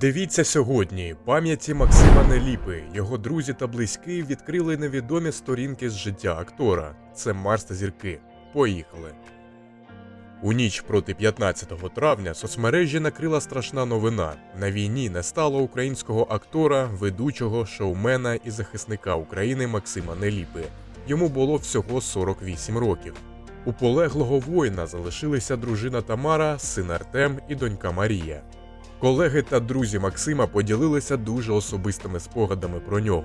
Дивіться сьогодні пам'яті Максима Неліпи. Його друзі та близькі відкрили невідомі сторінки з життя актора. Це Марс та зірки. Поїхали. У ніч проти 15 травня соцмережі накрила страшна новина. На війні не стало українського актора, ведучого, шоумена і захисника України Максима Неліпи. Йому було всього 48 років. У полеглого воїна залишилися дружина Тамара, син Артем і донька Марія. Колеги та друзі Максима поділилися дуже особистими спогадами про нього.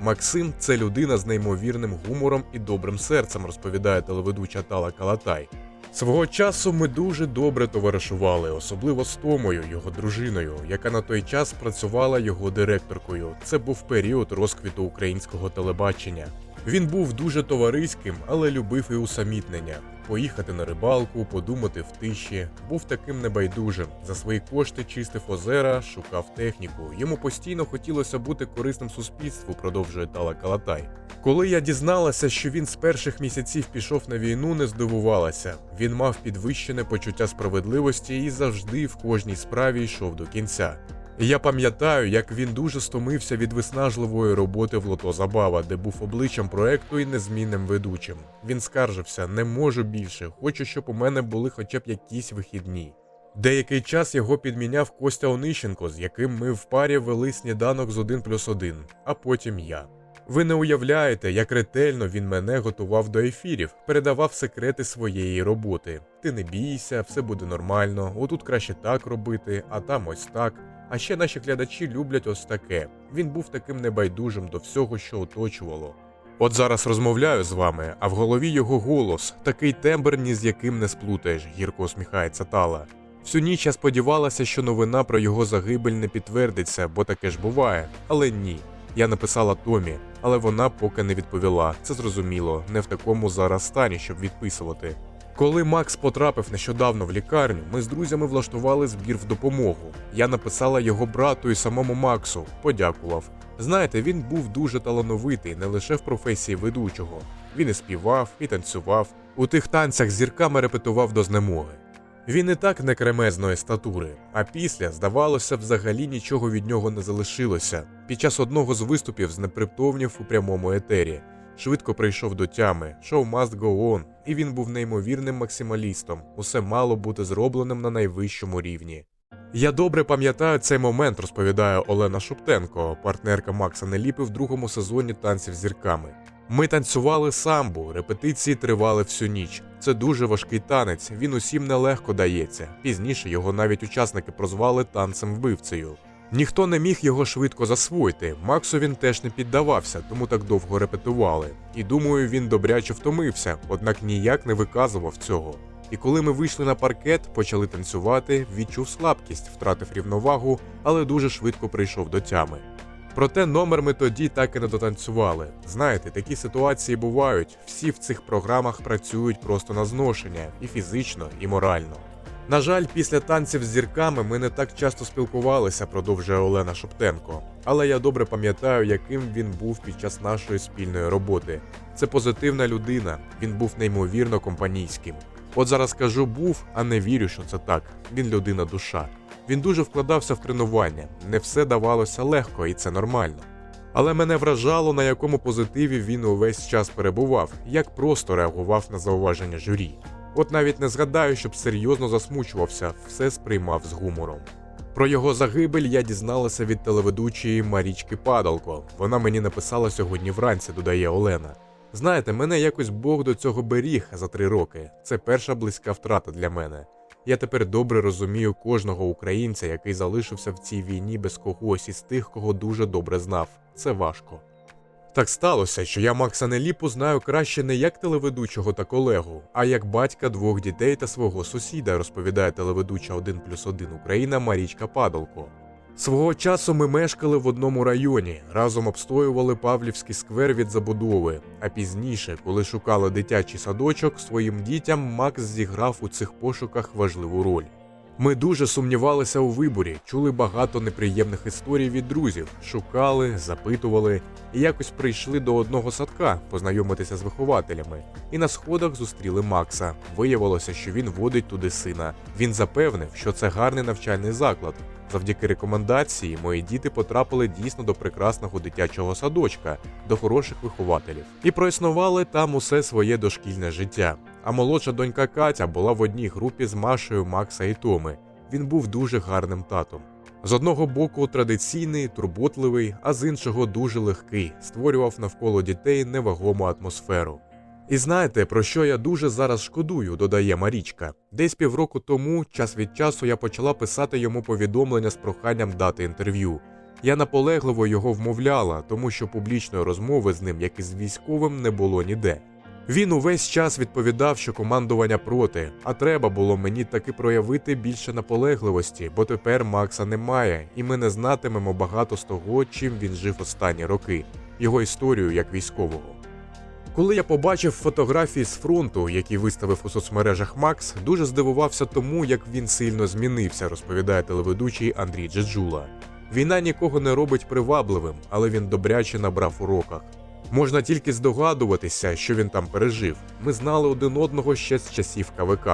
Максим це людина з неймовірним гумором і добрим серцем, розповідає телеведуча Тала Калатай. Свого часу ми дуже добре товаришували, особливо з Томою, його дружиною, яка на той час працювала його директоркою. Це був період розквіту українського телебачення. Він був дуже товариським, але любив і усамітнення. Поїхати на рибалку, подумати в тиші. Був таким небайдужим. За свої кошти чистив озера, шукав техніку. Йому постійно хотілося бути корисним суспільству, продовжує Тала Калатай. Коли я дізналася, що він з перших місяців пішов на війну, не здивувалася. Він мав підвищене почуття справедливості і завжди в кожній справі йшов до кінця. Я пам'ятаю, як він дуже стомився від виснажливої роботи в Лото Забава, де був обличчям проекту і незмінним ведучим. Він скаржився: не можу більше, хочу, щоб у мене були хоча б якісь вихідні. Деякий час його підміняв Костя Онищенко, з яким ми в парі вели сніданок з 1 плюс 1, а потім я. Ви не уявляєте, як ретельно він мене готував до ефірів, передавав секрети своєї роботи. Ти не бійся, все буде нормально, отут краще так робити, а там ось так. А ще наші глядачі люблять ось таке. Він був таким небайдужим до всього, що оточувало. От зараз розмовляю з вами, а в голові його голос, такий тембр, ні з яким не сплутаєш, гірко усміхається Тала. Всю ніч я сподівалася, що новина про його загибель не підтвердиться, бо таке ж буває. Але ні. Я написала Томі, але вона поки не відповіла. Це зрозуміло, не в такому зараз стані, щоб відписувати. Коли Макс потрапив нещодавно в лікарню, ми з друзями влаштували збір в допомогу. Я написала його брату і самому Максу, подякував. Знаєте, він був дуже талановитий не лише в професії ведучого. Він і співав, і танцював. У тих танцях зірками репетував до знемоги. Він і так не кремезної статури, а після, здавалося, взагалі нічого від нього не залишилося. Під час одного з виступів знепритомнів у прямому етері. Швидко прийшов до тями, шоу must go on, і він був неймовірним максималістом. Усе мало бути зробленим на найвищому рівні. Я добре пам'ятаю цей момент, розповідає Олена Шуптенко, партнерка Макса Неліпи в другому сезоні танців зірками. Ми танцювали самбу, репетиції тривали всю ніч. Це дуже важкий танець, він усім нелегко дається. Пізніше його навіть учасники прозвали танцем вбивцею. Ніхто не міг його швидко засвоїти. Максу він теж не піддавався, тому так довго репетували. І думаю, він добряче втомився, однак ніяк не виказував цього. І коли ми вийшли на паркет, почали танцювати, відчув слабкість, втратив рівновагу, але дуже швидко прийшов до тями. Проте номер ми тоді так і не дотанцювали. Знаєте, такі ситуації бувають. Всі в цих програмах працюють просто на зношення і фізично, і морально. На жаль, після танців з зірками ми не так часто спілкувалися, продовжує Олена Шоптенко. Але я добре пам'ятаю, яким він був під час нашої спільної роботи. Це позитивна людина, він був неймовірно компанійським. От зараз кажу був, а не вірю, що це так. Він людина душа. Він дуже вкладався в тренування, не все давалося легко, і це нормально. Але мене вражало, на якому позитиві він увесь час перебував, як просто реагував на зауваження журі. От навіть не згадаю, щоб серйозно засмучувався, все сприймав з гумором. Про його загибель я дізналася від телеведучої Марічки Падалко. Вона мені написала сьогодні вранці, додає Олена. Знаєте, мене якось Бог до цього беріг за три роки. Це перша близька втрата для мене. Я тепер добре розумію кожного українця, який залишився в цій війні без когось із тих, кого дуже добре знав. Це важко. Так сталося, що я Макса Неліпу знаю краще не як телеведучого та колегу, а як батька двох дітей та свого сусіда, розповідає телеведуча 1 плюс 1 Україна Марічка Падалко. Свого часу ми мешкали в одному районі, разом обстоювали Павлівський сквер від забудови. А пізніше, коли шукали дитячий садочок, своїм дітям Макс зіграв у цих пошуках важливу роль. Ми дуже сумнівалися у виборі, чули багато неприємних історій від друзів, шукали, запитували і якось прийшли до одного садка познайомитися з вихователями. І на сходах зустріли Макса. Виявилося, що він водить туди сина. Він запевнив, що це гарний навчальний заклад. Завдяки рекомендації мої діти потрапили дійсно до прекрасного дитячого садочка, до хороших вихователів, і проіснували там усе своє дошкільне життя. А молодша донька Катя була в одній групі з Машею, Макса і Томи. Він був дуже гарним татом. З одного боку традиційний, турботливий, а з іншого дуже легкий, створював навколо дітей невагому атмосферу. І знаєте, про що я дуже зараз шкодую, додає Марічка. Десь півроку тому, час від часу, я почала писати йому повідомлення з проханням дати інтерв'ю. Я наполегливо його вмовляла, тому що публічної розмови з ним, як і з військовим, не було ніде. Він увесь час відповідав, що командування проти, а треба було мені таки проявити більше наполегливості, бо тепер Макса немає, і ми не знатимемо багато з того, чим він жив останні роки, його історію як військового. Коли я побачив фотографії з фронту, які виставив у соцмережах Макс, дуже здивувався тому, як він сильно змінився, розповідає телеведучий Андрій Джеджула. Війна нікого не робить привабливим, але він добряче набрав у роках. Можна тільки здогадуватися, що він там пережив. Ми знали один одного ще з часів КВК.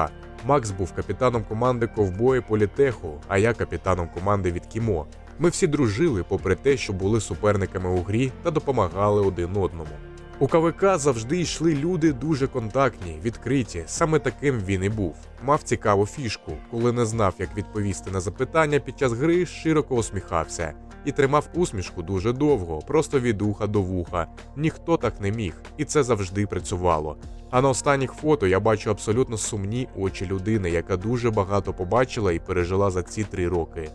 Макс був капітаном команди ковбої Політеху, а я капітаном команди від Кімо. Ми всі дружили, попри те, що були суперниками у грі та допомагали один одному. У КВК завжди йшли люди дуже контактні, відкриті. Саме таким він і був. Мав цікаву фішку, коли не знав, як відповісти на запитання під час гри, широко усміхався і тримав усмішку дуже довго, просто від уха до вуха. Ніхто так не міг, і це завжди працювало. А на останніх фото я бачу абсолютно сумні очі людини, яка дуже багато побачила і пережила за ці три роки.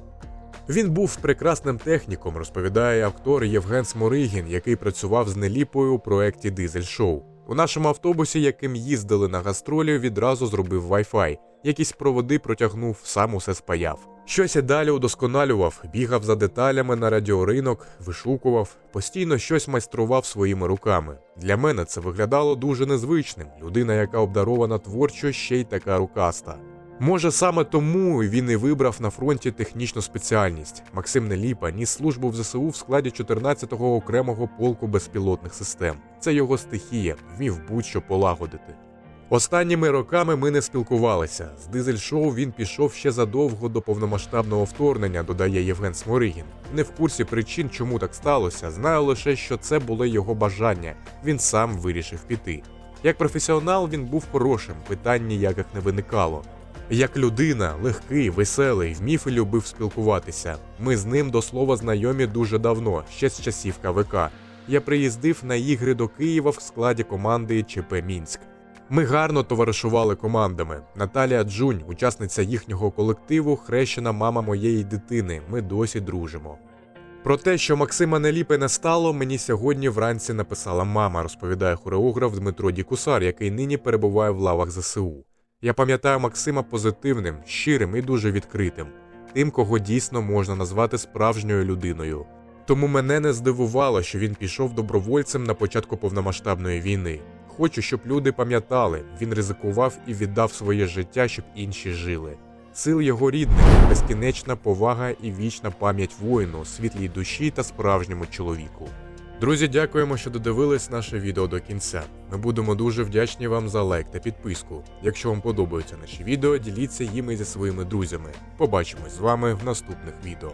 Він був прекрасним техніком, розповідає актор Євген Сморигін, який працював з Неліпою у проєкті Дизель Шоу. У нашому автобусі, яким їздили на гастролі, відразу зробив Wi-Fi. Якісь проводи протягнув, сам усе спаяв. Щось і далі удосконалював, бігав за деталями на радіоринок, вишукував, постійно щось майстрував своїми руками. Для мене це виглядало дуже незвичним. Людина, яка обдарована творчо, ще й така рукаста. Може, саме тому він і вибрав на фронті технічну спеціальність. Максим Неліпа ніс службу в ЗСУ в складі 14-го окремого полку безпілотних систем. Це його стихія, вмів будь-що полагодити. Останніми роками ми не спілкувалися. З дизель-шоу він пішов ще задовго до повномасштабного вторгнення, додає Євген Сморигін. Не в курсі причин, чому так сталося. Знаю лише, що це було його бажання. Він сам вирішив піти. Як професіонал він був хорошим, питань ніяких не виникало. Як людина, легкий, веселий, вмів і любив спілкуватися. Ми з ним до слова знайомі дуже давно, ще з часів КВК. Я приїздив на ігри до Києва в складі команди ЧП Мінськ. Ми гарно товаришували командами. Наталія Джунь, учасниця їхнього колективу, хрещена мама моєї дитини. Ми досі дружимо. Про те, що Максима Неліпи не стало, мені сьогодні вранці написала мама, розповідає хореограф Дмитро Дікусар, який нині перебуває в лавах ЗСУ. Я пам'ятаю Максима позитивним, щирим і дуже відкритим, тим, кого дійсно можна назвати справжньою людиною. Тому мене не здивувало, що він пішов добровольцем на початку повномасштабної війни. Хочу, щоб люди пам'ятали, він ризикував і віддав своє життя, щоб інші жили. Сил його рідних, безкінечна повага і вічна пам'ять воїну, світлій душі та справжньому чоловіку. Друзі, дякуємо, що додивились наше відео до кінця. Ми будемо дуже вдячні вам за лайк та підписку. Якщо вам подобаються наші відео, діліться їми зі своїми друзями. Побачимось з вами в наступних відео.